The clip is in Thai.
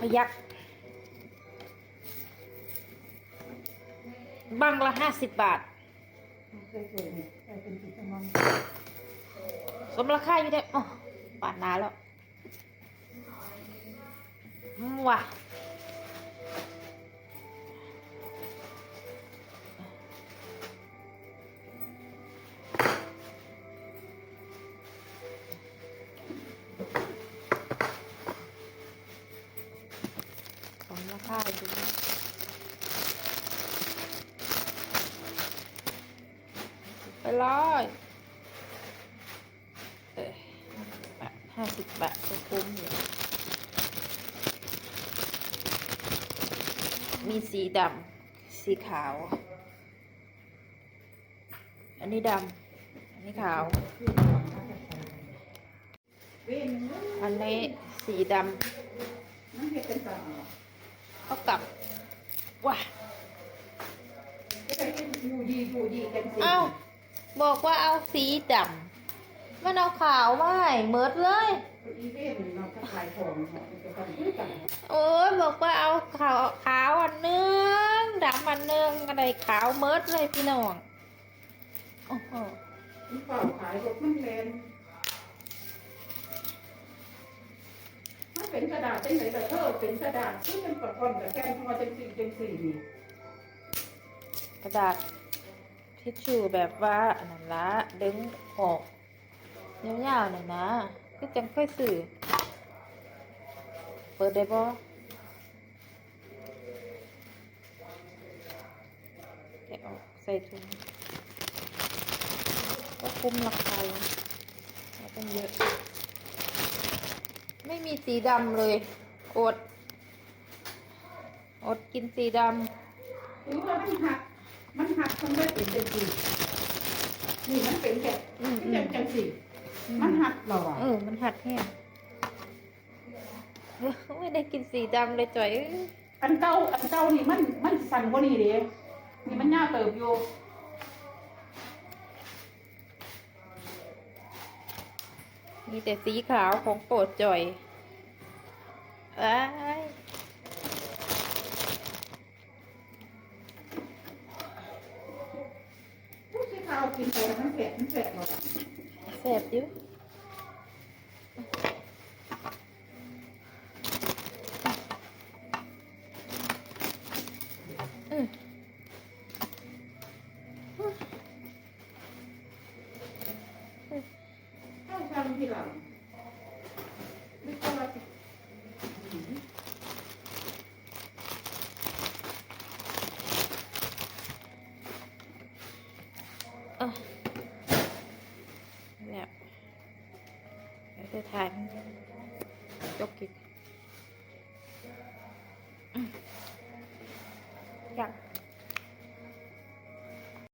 พยักบังละห้าสิบบาทเคยสวยนี่แต่เป็นสีชมราคาอยู่ได้อ๋อปาดนาแล้วว่ะ สมราคาอยู่นะไปเลยเอ้ยห้าสิบบาทก็คุ้มอยู่มีสีดำสีขาว อันนี้ดำอันนี้ขาว อันนี้สีดำ เท่ากับว้าก็ได้เป็นอยู่ดีอยู่ดีกันสิเอ้าบอกว่าเอาสีดำมันเอาขาวไว้เมิดเลย อีเวนเราก็ขายของเนาะมันก็ต้องซื้อกันโอ้ยบอกว่าเอาขาวขาวอันหนึงดำอันหนึงอะไรขาวเมิดเลยพี่น้องโอ้โหมันเปล่าขายรถมันแลน มันเป็นกระดาษเป็นไหนแต่เธอเป็นกระดาษที่มันประกอบกับแกนพอจังสี่จังสี่นี่กระดาษทิชชู่แบบว่าอันนั้นละดึงออกยาวๆหน่อยนะก็จังค่อยสื่อเปิดได้บ่แกะออกใส่ถุงก็คุ้มราคาอยู่ไม่ต้องเยอะ ม่มีสีดำเลย อด อดกินสีดหรือว่ามันหัก มันหักมันไม่เป็นจังสี่นี่มันเป็นแบบำอืมอืจัมงจังสี่มันหักเราอะเออ มันหัดแห้งเออไม่ได้กินสีดำเลยจ่อยเอ้ยอันเก่าอันเก่านี่มันมันสั่นกว่านี้เด้นี่มันยาวเติบอยู่มีแต่สีขาวของโปรดจ่อย อ้ายผู้ที่เขากินไปมันแสบมันแสบหมดอะแสบอยู่อืมเข้าทางที่หลัง ไปถ่ายจกกินอยาก